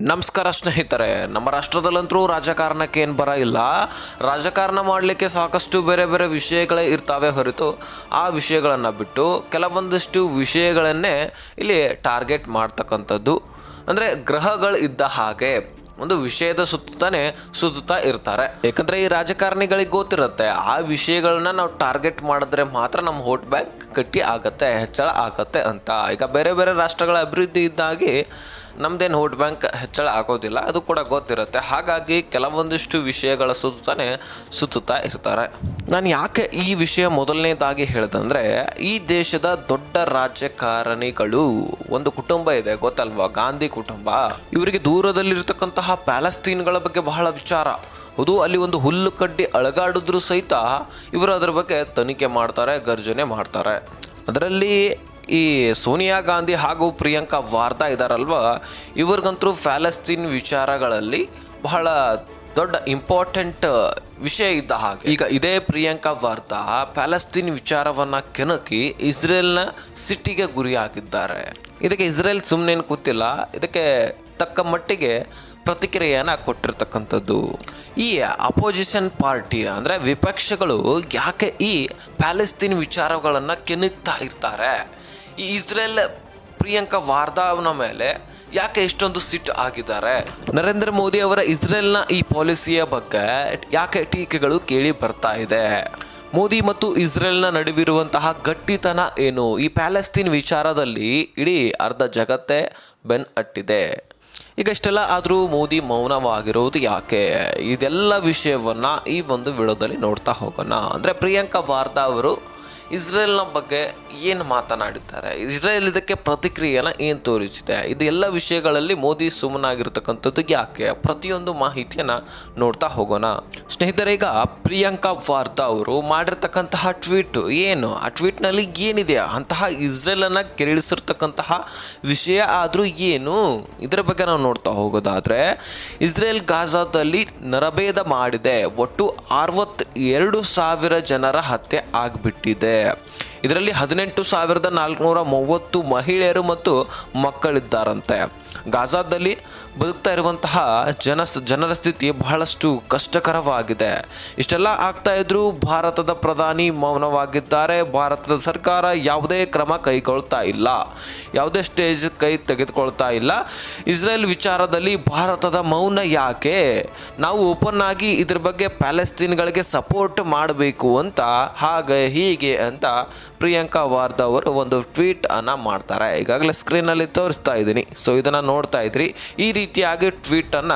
ನಮಸ್ಕಾರ ಸ್ನೇಹಿತರೆ, ನಮ್ಮ ರಾಷ್ಟ್ರದಲ್ಲಂತರೂ ರಾಜಕಾರಣಕ್ಕೆ ಏನು ಬರ ಇಲ್ಲ. ರಾಜಕಾರಣ ಮಾಡಲಿಕ್ಕೆ ಸಾಕಷ್ಟು ಬೇರೆ ಬೇರೆ ವಿಷಯಗಳೇ ಇರ್ತಾವೆ ಹೊರತು ಆ ವಿಷಯಗಳನ್ನು ಬಿಟ್ಟು ಕೆಲವೊಂದಿಷ್ಟು ವಿಷಯಗಳನ್ನೇ ಇಲ್ಲಿ ಟಾರ್ಗೆಟ್ ಮಾಡ್ತಕ್ಕಂಥದ್ದು. ಅಂದರೆ ಗ್ರಹಗಳು ಇದ್ದ ಹಾಗೆ ಒಂದು ವಿಷಯದ ಸುತ್ತಾನೆ ಸುತ್ತುತ್ತಾ ಇರ್ತಾರೆ. ಯಾಕಂದ್ರೆ ಈ ರಾಜಕಾರಣಿಗಳಿಗೆ ಗೊತ್ತಿರುತ್ತೆ, ಆ ವಿಷಯಗಳನ್ನ ನಾವು ಟಾರ್ಗೆಟ್ ಮಾಡಿದ್ರೆ ಮಾತ್ರ ನಮ್ಮ ವೋಟ್ ಬ್ಯಾಂಕ್ ಗಟ್ಟಿ ಆಗತ್ತೆ, ಹೆಚ್ಚಳ ಆಗತ್ತೆ ಅಂತ. ಈಗ ಬೇರೆ ಬೇರೆ ರಾಷ್ಟ್ರಗಳ ಅಭಿವೃದ್ಧಿ ಇದ್ದಾಗಿ ನಮ್ದೇನು ವೋಟ್ ಬ್ಯಾಂಕ್ ಹೆಚ್ಚಳ ಆಗೋದಿಲ್ಲ, ಅದು ಕೂಡ ಗೊತ್ತಿರುತ್ತೆ. ಹಾಗಾಗಿ ಕೆಲವೊಂದಿಷ್ಟು ವಿಷಯಗಳ ಸುತ್ತಾನೆ ಸುತ್ತುತ್ತಾ ಇರ್ತಾರೆ. ನಾನು ಯಾಕೆ ಈ ವಿಷಯ ಮೊದಲನೇದಾಗಿ ಹೇಳ್ದಂದ್ರೆ, ಈ ದೇಶದ ದೊಡ್ಡ ರಾಜಕಾರಣಿಗಳು, ಒಂದು ಕುಟುಂಬ ಇದೆ, ಗೊತ್ತಲ್ವಾ? ಗಾಂಧಿ ಕುಟುಂಬ. ಇವರಿಗೆ ದೂರದಲ್ಲಿರ್ತಕ್ಕಂತಹ ಪ್ಯಾಲೆಸ್ತೀನ್ಗಳ ಬಗ್ಗೆ ಬಹಳ ವಿಚಾರ. ಹೌದು, ಅಲ್ಲಿ ಒಂದು ಹುಲ್ಲು ಕಡ್ಡಿ ಅಳಗಾಡಿದ್ರು ಸಹಿತ ಇವರು ಅದರ ಬಗ್ಗೆ ತನಿಖೆ ಮಾಡ್ತಾರೆ, ಗರ್ಜನೆ ಮಾಡ್ತಾರೆ. ಅದರಲ್ಲಿ ಈ ಸೋನಿಯಾ ಗಾಂಧಿ ಹಾಗೂ ಪ್ರಿಯಾಂಕಾ ವಾರ್ತಾ ಇದ್ದಾರಲ್ವ ಇವ್ರಿಗಂತೂ ಫ್ಯಾಲಸ್ತೀನ್ ವಿಚಾರಗಳಲ್ಲಿ ಬಹಳ ದೊಡ್ಡ ಇಂಪಾರ್ಟೆಂಟ್ ವಿಷಯ ಇದ್ದ ಹಾಗೆ. ಈಗ ಇದೇ ಪ್ರಿಯಾಂಕಾ ವಾರ್ತಾ ಪ್ಯಾಲೆಸ್ತೀನ್ ವಿಚಾರವನ್ನ ಕೆಣಕಿ ಇಸ್ರೇಲ್ನ ಸಿಟ್ಟಿಗೆ ಗುರಿಯಾಗಿದ್ದಾರೆ. ಇದಕ್ಕೆ ಇಸ್ರೇಲ್ ಸುಮ್ಮನೆ ಕೂತಿಲ್ಲ, ಇದಕ್ಕೆ ತಕ್ಕ ಮಟ್ಟಿಗೆ ಪ್ರತಿಕ್ರಿಯೆಯನ್ನು ಕೊಟ್ಟಿರ್ತಕ್ಕಂಥದ್ದು. ಈ ಅಪೋಸಿಷನ್ ಪಾರ್ಟಿ ಅಂದರೆ ವಿಪಕ್ಷಗಳು ಯಾಕೆ ಈ ಪ್ಯಾಲೆಸ್ತೀನ್ ವಿಚಾರಗಳನ್ನು ಕೆಣಕ್ತಾ ಇರ್ತಾರೆ? ಈ ಇಸ್ರೇಲ್ ಪ್ರಿಯಾಂಕಾ ವಾರ್ದಾವ್ನ ಮೇಲೆ ಯಾಕೆ ಇಷ್ಟೊಂದು ಸಿಟ್ ಆಗಿದ್ದಾರೆ ನರೇಂದ್ರ ಮೋದಿ ಅವರ ಇಸ್ರೇಲ್ನ ಈ ಪಾಲಿಸಿಯ ಬಗ್ಗೆ ಯಾಕೆ ಟೀಕೆಗಳು ಕೇಳಿ ಬರ್ತಾ ಇದೆ? ಮೋದಿ ಮತ್ತು ಇಸ್ರೇಲ್ನ ನಡುವಿರುವಂತಹ ಗಟ್ಟಿತನ ಏನು? ಈ ಪ್ಯಾಲೆಸ್ತೀನ್ ವಿಚಾರದಲ್ಲಿ ಇಡೀ ಅರ್ಧ ಜಗತ್ತೇ ಬೆನ್ ಅಟ್ಟಿದೆ ಈಗ ಇಷ್ಟೆಲ್ಲ ಆದರೂ ಮೋದಿ ಮೌನವಾಗಿರೋದು ಯಾಕೆ? ಇದೆಲ್ಲ ವಿಷಯವನ್ನು ಈ ಒಂದು ವಿಡಿಯೋದಲ್ಲಿ ನೋಡ್ತಾ ಹೋಗೋಣ. ಅಂದರೆ ಪ್ರಿಯಾಂಕಾ ವಾರ್ದಾ ಅವರು ಇಸ್ರೇಲ್ನ ಬಗ್ಗೆ ಏನು ಮಾತನಾಡಿದ್ದಾರೆ? ಇಸ್ರೇಲ್ ಇದಕ್ಕೆ ಪ್ರತಿಕ್ರಿಯೆನ ಏನು ತೋರಿಸಿದೆ? ಇದೆಲ್ಲ ವಿಷಯಗಳಲ್ಲಿ ಮೋದಿ ಸುಮ್ಮನಾಗಿರ್ತಕ್ಕಂಥದ್ದು ಯಾಕೆ? ಪ್ರತಿಯೊಂದು ಮಾಹಿತಿಯನ್ನು ನೋಡ್ತಾ ಹೋಗೋಣ. ಸ್ನೇಹಿತರೆ, ಈಗ ಪ್ರಿಯಾಂಕಾ ವಾರ್ತಾ ಅವರು ಮಾಡಿರ್ತಕ್ಕಂತಹ ಟ್ವೀಟ್ ಏನು? ಆ ಟ್ವೀಟ್ನಲ್ಲಿ ಏನಿದೆ? ಅಂತಹ ಇಸ್ರೇಲನ್ನು ಕೆರಳಿಸಿರ್ತಕ್ಕಂತಹ ವಿಷಯ ಆದರೂ ಏನು? ಇದರ ಬಗ್ಗೆ ನಾವು ನೋಡ್ತಾ ಹೋಗೋದಾದರೆ, ಇಸ್ರೇಲ್ ಗಾಜಾದಲ್ಲಿ ನರಭೇದ ಮಾಡಿದೆ. ಒಟ್ಟು ಅರವತ್ತೆರಡು ಸಾವಿರ ಜನರ ಹತ್ಯೆ ಆಗಿಬಿಟ್ಟಿದೆ. ಇದರಲ್ಲಿ ಹದಿನೆಂಟು ಸಾವಿರದ ನಾಲ್ಕುನೂರ ಮೂವತ್ತು ಮಹಿಳೆಯರು ಮತ್ತು ಮಕ್ಕಳಿದ್ದಾರಂತೆ. ಗಾಜಾದಲ್ಲಿ ಬದುಕ್ತಾ ಇರುವಂತಹ ಜನ ಜನರ ಸ್ಥಿತಿ ಬಹಳಷ್ಟು ಕಷ್ಟಕರವಾಗಿದೆ. ಇಷ್ಟೆಲ್ಲ ಆಗ್ತಾ ಇದ್ರೂ ಭಾರತದ ಪ್ರಧಾನಿ ಮೌನವಾಗಿದ್ದಾರೆ. ಭಾರತದ ಸರ್ಕಾರ ಯಾವುದೇ ಕ್ರಮ ಕೈಗೊಳ್ತಾ ಇಲ್ಲ. ಯಾವುದೇ ಸ್ಟೇಜ್ ಕೈ ತೆಗೆದುಕೊಳ್ತಾ ಇಲ್ಲ. ಇಸ್ರೇಲ್ ವಿಚಾರದಲ್ಲಿ ಭಾರತದ ಮೌನ ಯಾಕೆ? ನಾವು ಓಪನ್ ಆಗಿ ಇದ್ರ ಬಗ್ಗೆ ಪ್ಯಾಲೆಸ್ತೀನ್ಗಳಿಗೆ ಸಪೋರ್ಟ್ ಮಾಡಬೇಕು ಅಂತ, ಹಾಗೆ ಹೀಗೆ ಅಂತ ಪ್ರಿಯಾಂಕಾ ವಾರ್ದಾ ಅವರು ಒಂದು ಟ್ವೀಟ್ ಅನ್ನ ಮಾಡ್ತಾರೆ. ಈಗಾಗಲೇ ಸ್ಕ್ರೀನಲ್ಲಿ ತೋರಿಸ್ತಾ ಇದ್ದೀನಿ. ಸೊ ಇದನ್ನ ನೋಡ್ತಾ ಇದ್ರಿ. ಈ ರೀತಿಯಾಗಿ ಟ್ವೀಟ್ ಅನ್ನ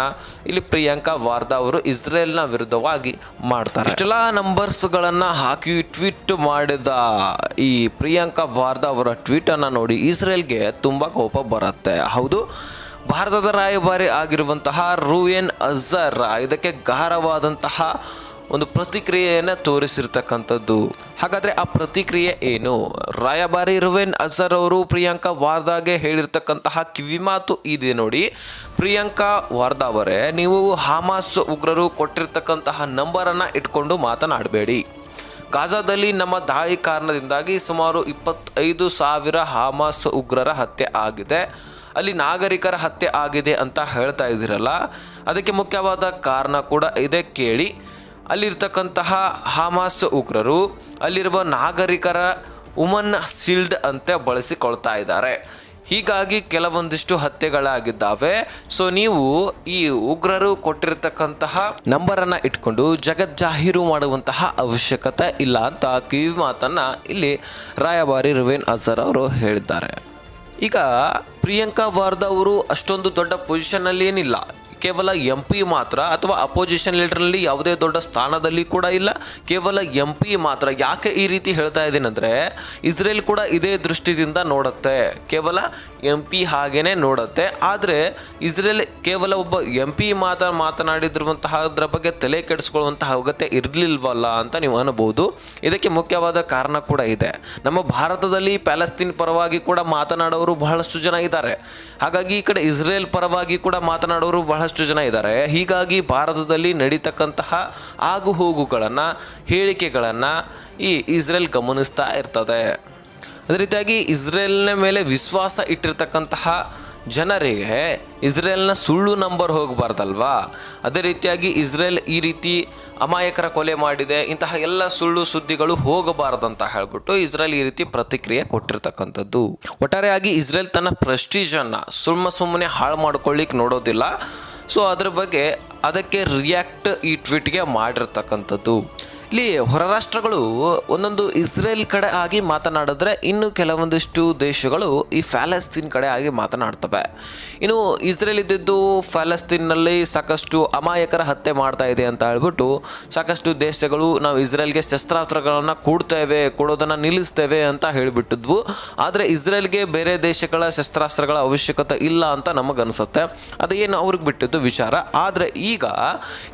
ಇಲ್ಲಿ ಪ್ರಿಯಾಂಕಾ ವಾರ್ದಾ ಅವರು ಇಸ್ರೇಲ್ನ ವಿರುದ್ಧವಾಗಿ ಮಾಡ್ತಾರೆ. ಇಷ್ಟೆಲ್ಲ ನಂಬರ್ಸ್ಗಳನ್ನ ಹಾಕಿ ಟ್ವೀಟ್ ಮಾಡಿದ ಈ ಪ್ರಿಯಾಂಕಾ ವಾರ್ದಾ ಅವರ ಟ್ವೀಟ್ ಅನ್ನ ನೋಡಿ ಇಸ್ರೇಲ್ಗೆ ತುಂಬಾ ಕೋಪ ಬರುತ್ತೆ. ಹೌದು, ಭಾರತದ ರಾಯಭಾರಿ ಆಗಿರುವಂತಹ ರೂಯನ್ ಅಜರ್ ಇದಕ್ಕೆ ಗಾಢವಾದಂತಹ ಒಂದು ಪ್ರತಿಕ್ರಿಯೆಯನ್ನು ತೋರಿಸಿರ್ತಕ್ಕಂಥದ್ದು. ಹಾಗಾದರೆ ಆ ಪ್ರತಿಕ್ರಿಯೆ ಏನು? ರಾಯಭಾರಿ ರುವೆನ್ ಅಜರ್ ಅವರು ಪ್ರಿಯಾಂಕಾ ವಾರ್ದಾಗೆ ಹೇಳಿರ್ತಕ್ಕಂತಹ ಕಿವಿಮಾತು ಇದೆ ನೋಡಿ. ಪ್ರಿಯಾಂಕಾ ವಾರ್ದಾ ಅವರೇ ನೀವು ಹಾಮಾಸ್ ಉಗ್ರರು ಕೊಟ್ಟಿರ್ತಕ್ಕಂತಹ ನಂಬರನ್ನು ಇಟ್ಕೊಂಡು ಮಾತನಾಡಬೇಡಿ. ಗಾಜಾದಲ್ಲಿ ನಮ್ಮ ದಾಳಿ ಕಾರಣದಿಂದಾಗಿ ಸುಮಾರು ಇಪ್ಪತ್ತೈದು ಸಾವಿರ ಹಾಮಾಸ್ ಉಗ್ರರ ಹತ್ಯೆ ಆಗಿದೆ. ಅಲ್ಲಿ ನಾಗರಿಕರ ಹತ್ಯೆ ಆಗಿದೆ ಅಂತ ಹೇಳ್ತಾ ಇದ್ದೀರಲ್ಲ. ಅದಕ್ಕೆ ಮುಖ್ಯವಾದ ಕಾರಣ ಕೂಡ ಇದೆ ಕೇಳಿ. ಅಲ್ಲಿರ್ತಕ್ಕಂತಹ ಹಾಮಾಸ್ ಉಗ್ರರು ಅಲ್ಲಿರುವ ನಾಗರಿಕರ ಉಮನ್ ಶೀಲ್ಡ್ ಅಂತ ಬಳಸಿಕೊಳ್ತಾ ಇದ್ದಾರೆ. ಹೀಗಾಗಿ ಕೆಲವೊಂದಿಷ್ಟು ಹತ್ಯೆಗಳಾಗಿದ್ದಾವೆ. ಸೊ ನೀವು ಈ ಉಗ್ರರು ಕೊಟ್ಟಿರ್ತಕ್ಕಂತಹ ನಂಬರನ್ನು ಇಟ್ಕೊಂಡು ಜಗತ್ ಜಾಹೀರು ಮಾಡುವಂತಹ ಅವಶ್ಯಕತೆ ಇಲ್ಲ ಅಂತ ಕಿವಿ ಮಾತನ್ನು ಇಲ್ಲಿ ರಾಯಭಾರಿ ರುವೇನ್ ಅಜರ್ ಅವರು ಹೇಳಿದ್ದಾರೆ. ಈಗ ಪ್ರಿಯಾಂಕಾ ವಾರ್ದಾ ಅವರು ಅಷ್ಟೊಂದು ದೊಡ್ಡ ಪೊಸಿಷನ್ನಲ್ಲಿ ಏನಿಲ್ಲ. ಕೇವಲ ಎಂ ಪಿ ಮಾತ್ರ ಅಥವಾ ಅಪೋಸಿಷನ್ ಲೀಡರ್ನಲ್ಲಿ ಯಾವುದೇ ದೊಡ್ಡ ಸ್ಥಾನದಲ್ಲಿ ಕೂಡ ಇಲ್ಲ. ಕೇವಲ ಎಂ ಪಿ ಮಾತ್ರ. ಯಾಕೆ ಈ ರೀತಿ ಹೇಳ್ತಾ ಇದ್ದೀನಂದರೆ ಇಸ್ರೇಲ್ ಕೂಡ ಇದೇ ದೃಷ್ಟಿಯಿಂದ ನೋಡುತ್ತೆ. ಕೇವಲ ಎಂ ಪಿ ಹಾಗೇ ನೋಡುತ್ತೆ. ಆದರೆ ಇಸ್ರೇಲ್ ಕೇವಲ ಒಬ್ಬ ಎಂ ಪಿ ಮಾತ ಮಾತನಾಡಿದಿರುವಂತಹದ್ರ ಬಗ್ಗೆ ತಲೆ ಕೆಡಿಸ್ಕೊಳ್ಳುವಂತಹ ಅಗತ್ಯ ಇರಲಿಲ್ವಲ್ಲ ಅಂತ ನೀವು ಅನ್ಬೋದು. ಇದಕ್ಕೆ ಮುಖ್ಯವಾದ ಕಾರಣ ಕೂಡ ಇದೆ. ನಮ್ಮ ಭಾರತದಲ್ಲಿ ಪ್ಯಾಲೆಸ್ತೀನ್ ಪರವಾಗಿ ಕೂಡ ಮಾತನಾಡೋರು ಬಹಳಷ್ಟು ಜನ ಇದ್ದಾರೆ. ಹಾಗಾಗಿ ಈ ಕಡೆ ಇಸ್ರೇಲ್ ಪರವಾಗಿ ಕೂಡ ಮಾತನಾಡೋರು ಬಹಳಷ್ಟು ಜನ ಇದ್ದಾರೆ. ಹೀಗಾಗಿ ಭಾರತದಲ್ಲಿ ನಡೀತಕ್ಕಂತಹ ಆಗು ಹೋಗುಗಳನ್ನು ಹೇಳಿಕೆಗಳನ್ನು ಈ ಇಸ್ರೇಲ್ ಗಮನಿಸ್ತಾ ಇರ್ತದೆ. ಅದೇ ರೀತಿಯಾಗಿ ಇಸ್ರೇಲ್ನ ಮೇಲೆ ವಿಶ್ವಾಸ ಇಟ್ಟಿರ್ತಕ್ಕಂತಹ ಜನರಿಗೆ ಇಸ್ರೇಲ್ನ ಸುಳ್ಳು ನಂಬರ್ ಹೋಗಬಾರ್ದಲ್ವಾ? ಅದೇ ರೀತಿಯಾಗಿ ಇಸ್ರೇಲ್ ಈ ರೀತಿ ಅಮಾಯಕರ ಕೊಲೆ ಮಾಡಿದೆ, ಇಂತಹ ಎಲ್ಲ ಸುಳ್ಳು ಸುದ್ದಿಗಳು ಹೋಗಬಾರದಂತ ಹೇಳ್ಬಿಟ್ಟು ಇಸ್ರೇಲ್ ಈ ರೀತಿ ಪ್ರತಿಕ್ರಿಯೆ ಕೊಟ್ಟಿರ್ತಕ್ಕಂಥದ್ದು. ಒಟ್ಟಾರೆಯಾಗಿ ಇಸ್ರೇಲ್ ತನ್ನ ಪ್ರೆಸ್ಟೀಜನ್ನು ಸುಮ್ಮ ಸುಮ್ಮನೆ ಹಾಳು ಮಾಡ್ಕೊಳ್ಳಿಕ್ಕೆ ನೋಡೋದಿಲ್ಲ. ಸೊ ಅದ್ರ ಬಗ್ಗೆ ಅದಕ್ಕೆ ರಿಯಾಕ್ಟ್ ಈ ಟ್ವೀಟ್ಗೆ ಮಾಡಿರ್ತಕ್ಕಂಥದ್ದು. ಇಲ್ಲಿ ಹೊರ ರಾಷ್ಟ್ರಗಳು ಒಂದೊಂದು ಇಸ್ರೇಲ್ ಕಡೆ ಆಗಿ ಮಾತನಾಡಿದ್ರೆ ಇನ್ನು ಕೆಲವೊಂದಿಷ್ಟು ದೇಶಗಳು ಈ ಫ್ಯಾಲಸ್ತೀನ್ ಕಡೆ ಆಗಿ ಮಾತನಾಡ್ತವೆ. ಇನ್ನು ಇಸ್ರೇಲ್ ಇದ್ದಿದ್ದು ಫ್ಯಾಲಸ್ತೀನ್ನಲ್ಲಿ ಸಾಕಷ್ಟು ಅಮಾಯಕರ ಹತ್ಯೆ ಮಾಡ್ತಾ ಇದೆ ಅಂತ ಹೇಳ್ಬಿಟ್ಟು ಸಾಕಷ್ಟು ದೇಶಗಳು ನಾವು ಇಸ್ರೇಲ್ಗೆ ಶಸ್ತ್ರಾಸ್ತ್ರಗಳನ್ನು ಕೊಡ್ತೇವೆ, ಕೊಡೋದನ್ನು ನಿಲ್ಲಿಸ್ತೇವೆ ಅಂತ ಹೇಳಿಬಿಟ್ಟಿದ್ವು. ಆದರೆ ಇಸ್ರೇಲ್ಗೆ ಬೇರೆ ದೇಶಗಳ ಶಸ್ತ್ರಾಸ್ತ್ರಗಳ ಅವಶ್ಯಕತೆ ಇಲ್ಲ ಅಂತ ನಮಗನ್ಸುತ್ತೆ. ಅದೇನು ಅವ್ರಿಗೆ ಬಿಟ್ಟಿದ್ದು ವಿಚಾರ. ಆದರೆ ಈಗ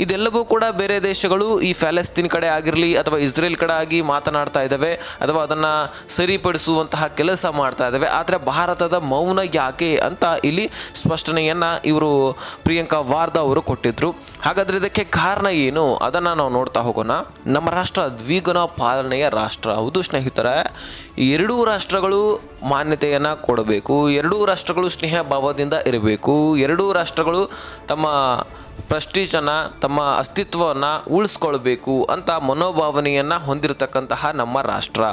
ಇದೆಲ್ಲವೂ ಕೂಡ ಬೇರೆ ದೇಶಗಳು ಈ ಫ್ಯಾಲೆಸ್ತೀನ್ ಕಡೆ ಆಗಿರಲಿ ಅಥವಾ ಇಸ್ರೇಲ್ ಕಡೆ ಆಗಿ ಮಾತನಾಡ್ತಾ ಇದ್ದಾವೆ ಅಥವಾ ಅದನ್ನು ಸರಿಪಡಿಸುವಂತಹ ಕೆಲಸ ಮಾಡ್ತಾ ಇದ್ದಾವೆ. ಆದರೆ ಭಾರತದ ಮೌನ ಯಾಕೆ ಅಂತ ಇಲ್ಲಿ ಸ್ಪಷ್ಟನೆಯನ್ನು ಇವರು ಪ್ರಿಯಾಂಕಾ ವಾರ್ದಾ ಅವರು ಕೊಟ್ಟಿದ್ರು. ಹಾಗಾದರೆ ಇದಕ್ಕೆ ಕಾರಣ ಏನು? ಅದನ್ನು ನಾವು ನೋಡ್ತಾ ಹೋಗೋಣ. ನಮ್ಮ ರಾಷ್ಟ್ರ ದ್ವಿಗುಣ ಪಾಲನೆಯ ರಾಷ್ಟ್ರ. ಹೌದು ಸ್ನೇಹಿತರೆ, ಎರಡೂ ರಾಷ್ಟ್ರಗಳು ಮಾನ್ಯತೆಯನ್ನು ಕೊಡಬೇಕು. ಎರಡೂ ರಾಷ್ಟ್ರಗಳು ಸ್ನೇಹ ಭಾವದಿಂದ ಇರಬೇಕು. ಎರಡೂ ರಾಷ್ಟ್ರಗಳು ತಮ್ಮ ಪ್ರೆಸ್ಟೀಜನ್ನು ತಮ್ಮ ಅಸ್ತಿತ್ವವನ್ನು ಉಳಿಸ್ಕೊಳ್ಬೇಕು ಅಂತ ಮನೋಭಾವನೆಯನ್ನು ಹೊಂದಿರತಕ್ಕಂತಹ ನಮ್ಮ ರಾಷ್ಟ್ರ.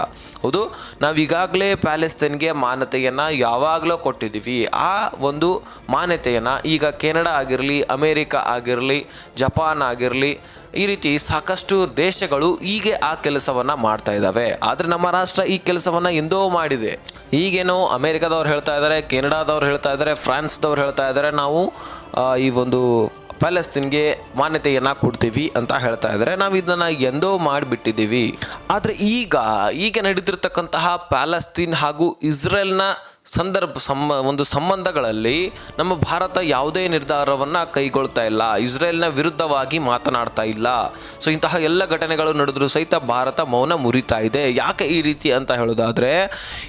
ಹೌದು, ನಾವೀಗಾಗಲೇ ಪ್ಯಾಲೆಸ್ತೈನ್ಗೆ ಮಾನ್ಯತೆಯನ್ನು ಯಾವಾಗಲೂ ಕೊಟ್ಟಿದ್ದೀವಿ. ಆ ಒಂದು ಮಾನ್ಯತೆಯನ್ನು ಈಗ ಕೆನಡಾ ಆಗಿರಲಿ, ಅಮೇರಿಕಾ ಆಗಿರಲಿ, ಜಪಾನ್ ಆಗಿರಲಿ, ಈ ರೀತಿ ಸಾಕಷ್ಟು ದೇಶಗಳು ಹೀಗೆ ಆ ಕೆಲಸವನ್ನು ಮಾಡ್ತಾ ಇದ್ದಾವೆ. ಆದರೆ ನಮ್ಮ ರಾಷ್ಟ್ರ ಈ ಕೆಲಸವನ್ನು ಎಂದೋ ಮಾಡಿದೆ. ಈಗೇನೋ ಅಮೇರಿಕಾದವ್ರು ಹೇಳ್ತಾ ಇದ್ದಾರೆ ಕೆನಡಾದವ್ರು ಹೇಳ್ತಾ ಇದ್ದಾರೆ ಫ್ರಾನ್ಸ್ದವ್ರು ಹೇಳ್ತಾ ಇದ್ದಾರೆ ನಾವು ಈ ಒಂದು ಪ್ಯಾಲೆಸ್ತೀನ್ಗೆ ಮಾನ್ಯತೆಯನ್ನು ಕೊಡ್ತೀವಿ ಅಂತ ಹೇಳ್ತಾ ಇದ್ದಾರೆ. ನಾವು ಇದನ್ನು ಎಂದೋ ಮಾಡಿಬಿಟ್ಟಿದ್ದೀವಿ. ಆದರೆ ಈಗ ಈಗ ನಡೀತಿರ್ತಕ್ಕಂತಹ ಪ್ಯಾಲೆಸ್ತೀನ್ ಹಾಗೂ ಇಸ್ರೇಲ್ನ ಸಂದರ್ಭ ಒಂದು ಸಂಬಂಧಗಳಲ್ಲಿ ನಮ್ಮ ಭಾರತ ಯಾವುದೇ ನಿರ್ಧಾರವನ್ನು ಕೈಗೊಳ್ತಾ ಇಲ್ಲ. ಇಸ್ರೇಲ್ನ ವಿರುದ್ಧವಾಗಿ ಮಾತನಾಡ್ತಾ ಇಲ್ಲ. ಸೊ ಇಂತಹ ಎಲ್ಲ ಘಟನೆಗಳು ನಡೆದರೂ ಸಹಿತ ಭಾರತ ಮೌನ ಮುರಿತಾ ಇದೆ. ಯಾಕೆ ಈ ರೀತಿ ಅಂತ ಹೇಳೋದಾದರೆ,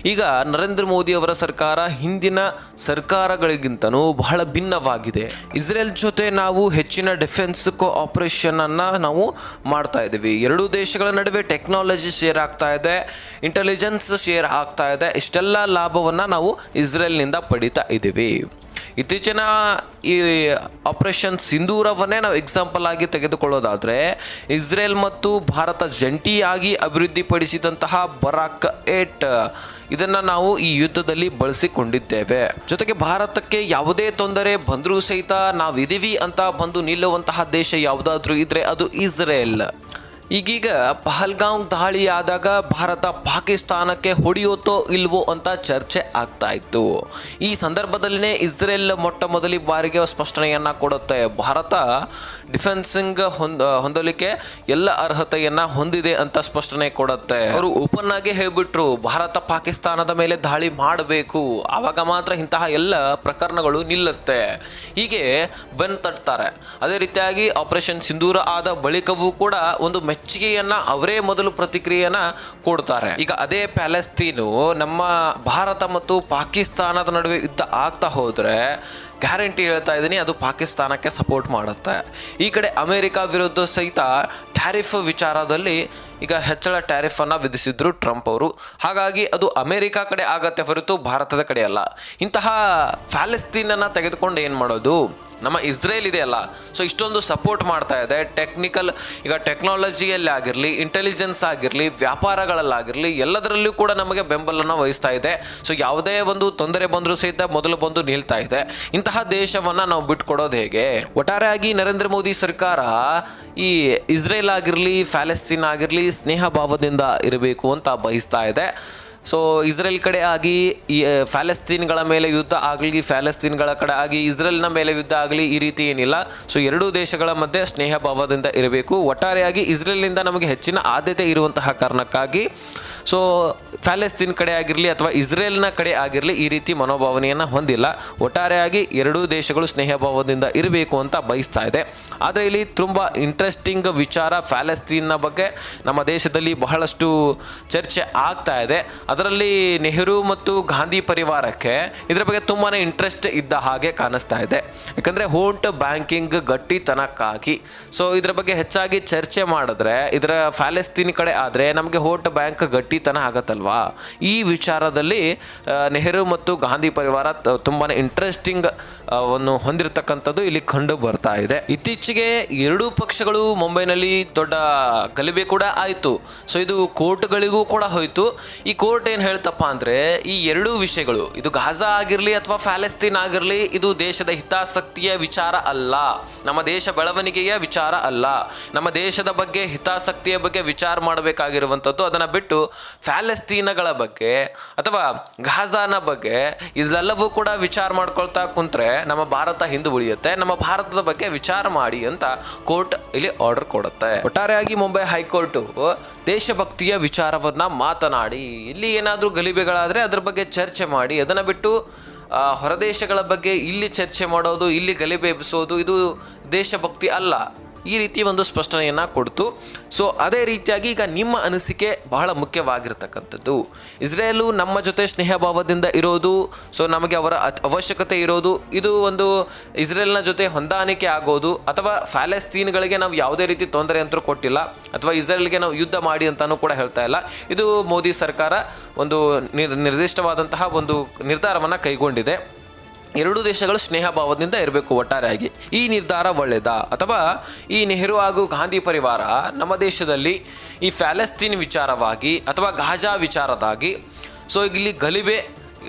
ಈಗ ನರೇಂದ್ರ ಮೋದಿ ಅವರ ಸರ್ಕಾರ ಹಿಂದಿನ ಸರ್ಕಾರಗಳಿಗಿಂತನೂ ಬಹಳ ಭಿನ್ನವಾಗಿದೆ. ಇಸ್ರೇಲ್ ಜೊತೆ ನಾವು ಹೆಚ್ಚಿನ ಡಿಫೆನ್ಸ್ ಕೋಆಪರೇಷನ್ ಅನ್ನು ನಾವು ಮಾಡ್ತಾ ಇದ್ದೀವಿ. ಎರಡೂ ದೇಶಗಳ ನಡುವೆ ಟೆಕ್ನಾಲಜಿ ಶೇರ್ ಆಗ್ತಾ ಇದೆ ಇಂಟೆಲಿಜೆನ್ಸ್ ಶೇರ್ ಆಗ್ತಾ ಇದೆ. ಇಷ್ಟೆಲ್ಲ ಲಾಭವನ್ನು ನಾವು ಇಸ್ರೇಲ್ನಿಂದ ಪಡಿತಾ ಇದ್ದೀವಿ. ಇತ್ತೀಚಿನ ಈ ಆಪರೇಷನ್ ಸಿಂಧೂರವನ್ನೇ ನಾವು ಎಕ್ಸಾಂಪಲ್ ಆಗಿ ತೆಗೆದುಕೊಳ್ಳೋದಾದರೆ, ಇಸ್ರೇಲ್ ಮತ್ತು ಭಾರತ ಜಂಟಿಯಾಗಿ ಅಭಿವೃದ್ಧಿಪಡಿಸಿದಂತಹ ಬರಾಕ್ ಏಟ್ ಇದನ್ನು ನಾವು ಈ ಯುದ್ಧದಲ್ಲಿ ಬಳಸಿಕೊಂಡಿದ್ದೇವೆ. ಜೊತೆಗೆ ಭಾರತಕ್ಕೆ ಯಾವುದೇ ತೊಂದರೆ ಬಂದರೂ ಸಹಿತ ನಾವಿದ್ದೀವಿ ಅಂತ ಬಂದು ನಿಲ್ಲುವಂತಹ ದೇಶ ಯಾವುದಾದ್ರೂ ಇದ್ರೆ ಅದು ಇಸ್ರೇಲ್. ಈಗೀಗ ಪಹಲ್ಗಾಂವ್ ದಾಳಿ ಆದಾಗ ಭಾರತ ಪಾಕಿಸ್ತಾನಕ್ಕೆ ಹೊಡೆಯುತ್ತೋ ಇಲ್ವೋ ಅಂತ ಚರ್ಚೆ ಆಗ್ತಾ ಇತ್ತು. ಈ ಸಂದರ್ಭದಲ್ಲಿನೇ ಇಸ್ರೇಲ್ ಮೊಟ್ಟ ಮೊದಲ ಬಾರಿಗೆ ಸ್ಪಷ್ಟನೆಯನ್ನು ಕೊಡುತ್ತೆ. ಭಾರತ ಡಿಫೆನ್ಸಿಂಗ್ ಹೊಂದ ಹೊಂದಲಿಕ್ಕೆ ಎಲ್ಲ ಅರ್ಹತೆಯನ್ನು ಹೊಂದಿದೆ ಅಂತ ಸ್ಪಷ್ಟನೆ ಕೊಡುತ್ತೆ. ಅವರು ಓಪನ್ ಆಗಿ ಹೇಳ್ಬಿಟ್ರು, ಭಾರತ ಪಾಕಿಸ್ತಾನದ ಮೇಲೆ ದಾಳಿ ಮಾಡಬೇಕು. ಆವಾಗ ಮಾತ್ರ ಇಂತಹ ಎಲ್ಲ ಪ್ರಕರಣಗಳು ನಿಲ್ಲುತ್ತೆ. ಹೀಗೆ ಬೆನ್ ತಟ್ತಾರೆ. ಅದೇ ರೀತಿಯಾಗಿ ಆಪರೇಷನ್ ಸಿಂಧೂರ ಆದ ಬಳಿಕವೂ ಕೂಡ ಒಂದು ಮೆಚ್ಚುಗೆಯನ್ನ ಅವರೇ ಮೊದಲು ಪ್ರತಿಕ್ರಿಯೆಯನ್ನು ಕೊಡ್ತಾರೆ. ಈಗ ಅದೇ ಪ್ಯಾಲೆಸ್ತೀನು ನಮ್ಮ ಭಾರತ ಮತ್ತು ಪಾಕಿಸ್ತಾನದ ನಡುವೆ ಯುದ್ಧ ಆಗ್ತಾ ಹೋದರೆ ಗ್ಯಾರಂಟಿ ಹೇಳ್ತಾ ಇದ್ದೀನಿ ಅದು ಪಾಕಿಸ್ತಾನಕ್ಕೆ ಸಪೋರ್ಟ್ ಮಾಡುತ್ತೆ. ಈ ಕಡೆ ಅಮೆರಿಕ ವಿರುದ್ಧ ಸಹಿತ ಟ್ಯಾರಿಫ್ ವಿಚಾರದಲ್ಲಿ ಈಗ ಹೆಚ್ಚಳ ಟ್ಯಾರಿಫನ್ನು ವಿಧಿಸಿದ್ರು ಟ್ರಂಪ್ ಅವರು. ಹಾಗಾಗಿ ಅದು ಅಮೆರಿಕ ಕಡೆ ಆಗತ್ತೆ ಹೊರತು ಭಾರತದ ಕಡೆ ಅಲ್ಲ. ಇಂತಹ ಫ್ಯಾಲೆಸ್ತೀನನ್ನು ತೆಗೆದುಕೊಂಡು ಏನು ಮಾಡೋದು? ನಮ್ಮ ಇಸ್ರೇಲ್ ಇದೆಯಲ್ಲ ಸೊ ಇಷ್ಟೊಂದು ಸಪೋರ್ಟ್ ಮಾಡ್ತಾ ಇದೆ. ಟೆಕ್ನಿಕಲ್ ಈಗ ಟೆಕ್ನಾಲಜಿಯಲ್ಲಿ ಆಗಿರಲಿ ಇಂಟೆಲಿಜೆನ್ಸ್ ಆಗಿರಲಿ, ವ್ಯಾಪಾರಗಳಲ್ಲಾಗಿರಲಿ, ಎಲ್ಲದರಲ್ಲೂ ಕೂಡ ನಮಗೆ ಬೆಂಬಲನ ವಹಿಸ್ತಾ ಇದೆ. ಸೊ ಯಾವುದೇ ಒಂದು ತೊಂದರೆ ಬಂದರೂ ಸಹಿತ ಮೊದಲು ಬಂದು ನಿಲ್ತಾ ಇದೆ. ಇಂತಹ ದೇಶವನ್ನು ನಾವು ಬಿಟ್ಕೊಡೋದು ಹೇಗೆ? ಒಟ್ಟಾರೆಯಾಗಿ ನರೇಂದ್ರ ಮೋದಿ ಸರ್ಕಾರ ಈ ಇಸ್ರೇಲ್ ಆಗಿರಲಿ ಫ್ಯಾಲೆಸ್ತೀನ್ ಆಗಿರಲಿ ಸ್ನೇಹ ಭಾವದಿಂದ ಇರಬೇಕು ಅಂತ ಬಯಸ್ತಾ ಇದೆ. ಸೊ ಇಸ್ರೇಲ್ ಕಡೆ ಆಗಿ ಫ್ಯಾಲೆಸ್ತೀನ್ಗಳ ಮೇಲೆ ಯುದ್ಧ ಆಗಲಿ ಫ್ಯಾಲೆಸ್ತೀನ್ಗಳ ಕಡೆ ಆಗಿ ಇಸ್ರೇಲ್ನ ಮೇಲೆ ಯುದ್ಧ ಆಗಲಿ ಈ ರೀತಿ ಏನಿಲ್ಲ. ಸೊ ಎರಡೂ ದೇಶಗಳ ಮಧ್ಯೆ ಸ್ನೇಹ ಭಾವದಿಂದ ಇರಬೇಕು. ಒಟ್ಟಾರೆಯಾಗಿ ಇಸ್ರೇಲ್ನಿಂದ ನಮಗೆ ಹೆಚ್ಚಿನ ಆದ್ಯತೆ ಇರುವಂತಹ ಕಾರಣಕ್ಕಾಗಿ ಸೊ ಫ್ಯಾಲೆಸ್ತೀನ್ ಕಡೆ ಆಗಿರಲಿ ಅಥವಾ ಇಸ್ರೇಲ್ನ ಕಡೆ ಆಗಿರಲಿ ಈ ರೀತಿ ಮನೋಭಾವನೆಯನ್ನು ಹೊಂದಿಲ್ಲ. ಒಟ್ಟಾರೆಯಾಗಿ ಎರಡೂ ದೇಶಗಳು ಸ್ನೇಹ ಭಾವದಿಂದ ಇರಬೇಕು ಅಂತ ಬಯಸ್ತಾ ಇದೆ. ಆದರೆ ಇಲ್ಲಿ ತುಂಬ ಇಂಟ್ರೆಸ್ಟಿಂಗ್ ವಿಚಾರ ಫ್ಯಾಲೆಸ್ತೀನ್ನ ಬಗ್ಗೆ ನಮ್ಮ ದೇಶದಲ್ಲಿ ಬಹಳಷ್ಟು ಚರ್ಚೆ ಆಗ್ತಾ ಇದೆ. ಅದರಲ್ಲಿ ನೆಹರು ಮತ್ತು ಗಾಂಧಿ ಪರಿವಾರಕ್ಕೆ ಇದರ ಬಗ್ಗೆ ತುಂಬಾ ಇಂಟ್ರೆಸ್ಟ್ ಇದ್ದ ಹಾಗೆ ಕಾಣಿಸ್ತಾ ಇದೆ. ಯಾಕಂದರೆ ಹೋಂಟ್ ಬ್ಯಾಂಕಿಂಗ್ ಗಟ್ಟಿತನಕ್ಕಾಗಿ. ಸೊ ಇದರ ಬಗ್ಗೆ ಹೆಚ್ಚಾಗಿ ಚರ್ಚೆ ಮಾಡಿದ್ರೆ, ಇದರ ಫ್ಯಾಲೆಸ್ತೀನ್ ಕಡೆ ಆದರೆ ನಮಗೆ ಹೋಟ್ ಬ್ಯಾಂಕ್ ಗಟ್ಟಿ ಗಟ್ಟಿತನ ಆಗತ್ತಲ್ವಾ? ಈ ವಿಚಾರದಲ್ಲಿ ನೆಹರು ಮತ್ತು ಗಾಂಧಿ ಪರಿವಾರ ತುಂಬಾ ಇಂಟ್ರೆಸ್ಟಿಂಗ್ ಅನ್ನು ಹೊಂದಿರತಕ್ಕಂಥದ್ದು ಇಲ್ಲಿ ಕಂಡು ಬರ್ತಾ ಇದೆ. ಇತ್ತೀಚೆಗೆ ಎರಡೂ ಪಕ್ಷಗಳು ಮುಂಬೈನಲ್ಲಿ ದೊಡ್ಡ ಗಲಭೆ ಕೂಡ ಆಯಿತು. ಸೊ ಇದು ಕೋರ್ಟ್ಗಳಿಗೂ ಕೂಡ ಹೋಯಿತು. ಈ ಕೋರ್ಟ್ ಏನು ಹೇಳ್ತಪ್ಪ ಅಂದರೆ, ಈ ಎರಡೂ ವಿಷಯಗಳು, ಇದು ಗಾಜಾ ಆಗಿರಲಿ ಅಥವಾ ಫ್ಯಾಲೆಸ್ತೀನ್ ಆಗಿರಲಿ, ಇದು ದೇಶದ ಹಿತಾಸಕ್ತಿಯ ವಿಚಾರ ಅಲ್ಲ. ನಮ್ಮ ದೇಶ ಬೆಳವಣಿಗೆಯ ವಿಚಾರ ಅಲ್ಲ. ನಮ್ಮ ದೇಶದ ಬಗ್ಗೆ ಹಿತಾಸಕ್ತಿಯ ಬಗ್ಗೆ ವಿಚಾರ ಮಾಡಬೇಕಾಗಿರುವಂಥದ್ದು ಅದನ್ನು ಬಿಟ್ಟು ಫ್ಯಾಲೆಸ್ತೀನಗಳ ಬಗ್ಗೆ ಅಥವಾ ಘಾಜಾನ ಬಗ್ಗೆ ಇದೆಲ್ಲವೂ ಕೂಡ ವಿಚಾರ ಮಾಡ್ಕೊಳ್ತಾ ಕುಂತ್ರೆ ನಮ್ಮ ಭಾರತ ಹಿಂದೆ ಉಳಿಯುತ್ತೆ, ನಮ್ಮ ಭಾರತದ ಬಗ್ಗೆ ವಿಚಾರ ಮಾಡಿ ಅಂತ ಕೋರ್ಟ್ ಇಲ್ಲಿ ಆರ್ಡರ್ ಕೊಡುತ್ತೆ. ಒಟ್ಟಾರೆಯಾಗಿ ಮುಂಬೈ ಹೈಕೋರ್ಟು ದೇಶಭಕ್ತಿಯ ವಿಚಾರವನ್ನ ಮಾತನಾಡಿ, ಇಲ್ಲಿ ಏನಾದರೂ ಗಲಿಬೆಗಳಾದರೆ ಅದ್ರ ಬಗ್ಗೆ ಚರ್ಚೆ ಮಾಡಿ, ಅದನ್ನು ಬಿಟ್ಟು ಹೊರದೇಶಗಳ ಬಗ್ಗೆ ಇಲ್ಲಿ ಚರ್ಚೆ ಮಾಡೋದು, ಇಲ್ಲಿ ಗಲಿಬೆ ಎಬ್ಬಿಸೋದು, ಇದು ದೇಶಭಕ್ತಿ ಅಲ್ಲ. ಈ ರೀತಿ ಒಂದು ಸ್ಪಷ್ಟನೆಯನ್ನು ಕೊಡ್ತು. ಸೊ ಅದೇ ರೀತಿಯಾಗಿ ಈಗ ನಿಮ್ಮ ಅನಿಸಿಕೆ ಬಹಳ ಮುಖ್ಯವಾಗಿರ್ತಕ್ಕಂಥದ್ದು. ಇಸ್ರೇಲು ನಮ್ಮ ಜೊತೆ ಸ್ನೇಹ ಭಾವದಿಂದ ಇರೋದು ಸೊ ನಮಗೆ ಅವರ ಅವಶ್ಯಕತೆ ಇರೋದು, ಇದು ಒಂದು ಇಸ್ರೇಲ್ನ ಜೊತೆ ಹೊಂದಾಣಿಕೆ ಆಗೋದು, ಅಥವಾ ಫ್ಯಾಲೆಸ್ತೀನ್ಗಳಿಗೆ ನಾವು ಯಾವುದೇ ರೀತಿ ತೊಂದರೆ ಅಂತೂ ಕೊಟ್ಟಿಲ್ಲ, ಅಥವಾ ಇಸ್ರೇಲ್ಗೆ ನಾವು ಯುದ್ಧ ಮಾಡಿ ಅಂತಲೂ ಕೂಡ ಹೇಳ್ತಾ ಇಲ್ಲ. ಇದು ಮೋದಿ ಸರ್ಕಾರ ಒಂದು ನಿರ್, ನಿರ್ದಿಷ್ಟವಾದಂತಹ ಒಂದು ನಿರ್ಧಾರವನ್ನು ಕೈಗೊಂಡಿದೆ. ಎರಡೂ ದೇಶಗಳು ಸ್ನೇಹ ಭಾವದಿಂದ ಇರಬೇಕು ಒಟ್ಟಾರೆಯಾಗಿ. ಈ ನಿರ್ಧಾರ ಒಳ್ಳೆಯದಾ? ಅಥವಾ ಈ ನೆಹರು ಹಾಗೂ ಗಾಂಧಿ ಪರಿವಾರ ನಮ್ಮ ದೇಶದಲ್ಲಿ ಈ ಫ್ಯಾಲೆಸ್ತೀನ್ ವಿಚಾರವಾಗಿ ಅಥವಾ ಗಾಜಾ ವಿಚಾರದಾಗಿ, ಸೊ ಇಲ್ಲಿ ಗಲಿಬೆ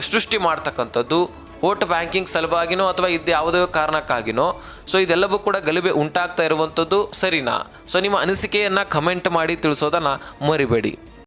ಸೃಷ್ಟಿ ಮಾಡ್ತಕ್ಕಂಥದ್ದು ವೋಟ್ ಬ್ಯಾಂಕಿಂಗ್ ಸಲುವಾಗಿನೋ ಅಥವಾ ಇದು ಯಾವುದೇ ಕಾರಣಕ್ಕಾಗಿನೋ, ಸೊ ಇದೆಲ್ಲವೂ ಕೂಡ ಗಲಿಬೆ ಉಂಟಾಗ್ತಾ ಇರುವಂಥದ್ದು ಸರಿನಾ? ಸೊ ನಿಮ್ಮ ಅನಿಸಿಕೆಯನ್ನು ಕಮೆಂಟ್ ಮಾಡಿ ತಿಳಿಸೋದನ್ನು ಮರಿಬೇಡಿ.